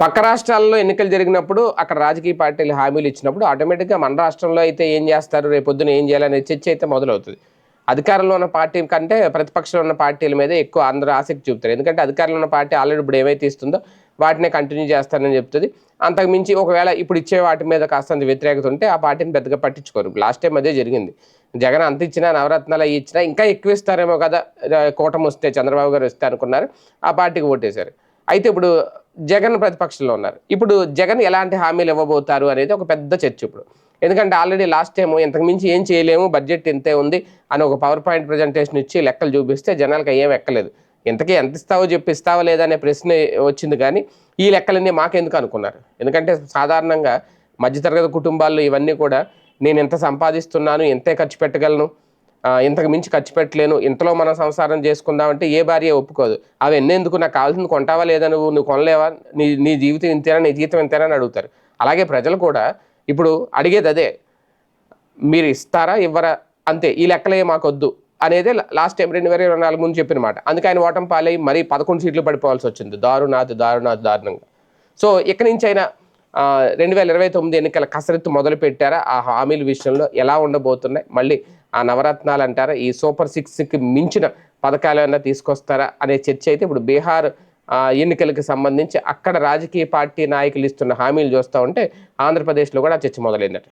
పక్క రాష్ట్రాల్లో ఎన్నికలు జరిగినప్పుడు అక్కడ రాజకీయ పార్టీలు హామీలు ఇచ్చినప్పుడు ఆటోమేటిక్గా మన రాష్ట్రంలో అయితే ఏం చేస్తారు? రేపు పొద్దున ఏం చేయాలనే చర్చ అయితే మొదలవుతుంది. అధికారంలో ఉన్న పార్టీ కంటే ప్రతిపక్షంలో ఉన్న పార్టీల మీద ఎక్కువ అందరూ ఆసక్తి చూపుతారు. ఎందుకంటే అధికారంలో ఉన్న పార్టీ ఆల్రెడీ ఇప్పుడు ఏమైతే ఇస్తుందో వాటినే కంటిన్యూ చేస్తానని చెప్తుంది. అంతకుమించి ఒకవేళ ఇప్పుడు ఇచ్చే వాటి మీద కాస్తంత వ్యతిరేకత ఉంటే ఆ పార్టీని పెద్దగా పట్టించుకోరు. లాస్ట్ టైం అదే జరిగింది. జగన్ అంత ఇచ్చినా నవరత్నాలు అవి ఇచ్చినా ఇంకా ఎక్కువ ఇస్తారేమో కదా కూటమి వస్తే చంద్రబాబు గారు వస్తే అనుకున్నారు. ఆ పార్టీకి ఓటేశారు. అయితే ఇప్పుడు జగన్ ప్రతిపక్షంలో ఉన్నారు. ఇప్పుడు జగన్ ఎలాంటి హామీలు ఇవ్వబోతారు అనేది ఒక పెద్ద చర్చ ఇప్పుడు. ఎందుకంటే ఆల్రెడీ లాస్ట్ టైం ఇంతకు మించి ఏం చేయలేము బడ్జెట్ ఇంతే ఉంది అని ఒక పవర్ పాయింట్ ప్రజెంటేషన్ ఇచ్చి లెక్కలు చూపిస్తే జనాలకు ఏం ఎక్కలేదు. ఇంతకీ ఎంత ఇస్తావో చెప్పి ఇస్తావా లేదా ప్రశ్న వచ్చింది కానీ ఈ లెక్కలన్నీ మాకెందుకు అనుకున్నారు? ఎందుకంటే సాధారణంగా మధ్యతరగతి కుటుంబాల్లో ఇవన్నీ కూడా నేను ఎంత సంపాదిస్తున్నాను ఎంతే ఖర్చు పెట్టగలను ఇంతకు మించి ఖర్చు పెట్టలేను ఇంతలో మనం సంసారం చేసుకుందామంటే ఏ భార్య ఒప్పుకోదు. అవి ఎన్నెందుకు? నాకు కావాల్సింది కొంటావా లేదా నువ్వు? నువ్వు కొనలేవా? నీ నీ జీవితం ఇంతేనా? నీ జీవితం ఇంతేనా? అని అడుగుతారు. అలాగే ప్రజలు కూడా ఇప్పుడు అడిగేది అదే మీరు ఇస్తారా? ఇవ్వరా? అంతే. ఈ లెక్కలే మాకొద్దు అనేది లాస్ట్ టైం రెండు వేల ఇరవై నాలుగు ముందు చెప్పిన మాట అందుకే ఆయన ఓటం పాలై మరీ పదకొండు సీట్లు పడిపోవాల్సి వచ్చింది. దారుణాది దారుణాది దారుణంగా. సో ఇక్కడి నుంచి అయినా రెండు వేల ఇరవై తొమ్మిది ఎన్నికల కసరత్తు మొదలు పెట్టారా ఆ హామీల విషయంలో ఎలా ఉండబోతున్నాయి? మళ్ళీ ఆ నవరత్నాలు అంటారా? ఈ సూపర్ సిక్స్కి మించిన పథకాలు ఏమైనా తీసుకొస్తారా? అనే చర్చ అయితే ఇప్పుడు బీహార్ ఎన్నికలకు సంబంధించి అక్కడ రాజకీయ పార్టీ నాయకులు ఇస్తున్న హామీలు చూస్తూ ఉంటే ఆంధ్రప్రదేశ్లో కూడా చర్చ మొదలైందట.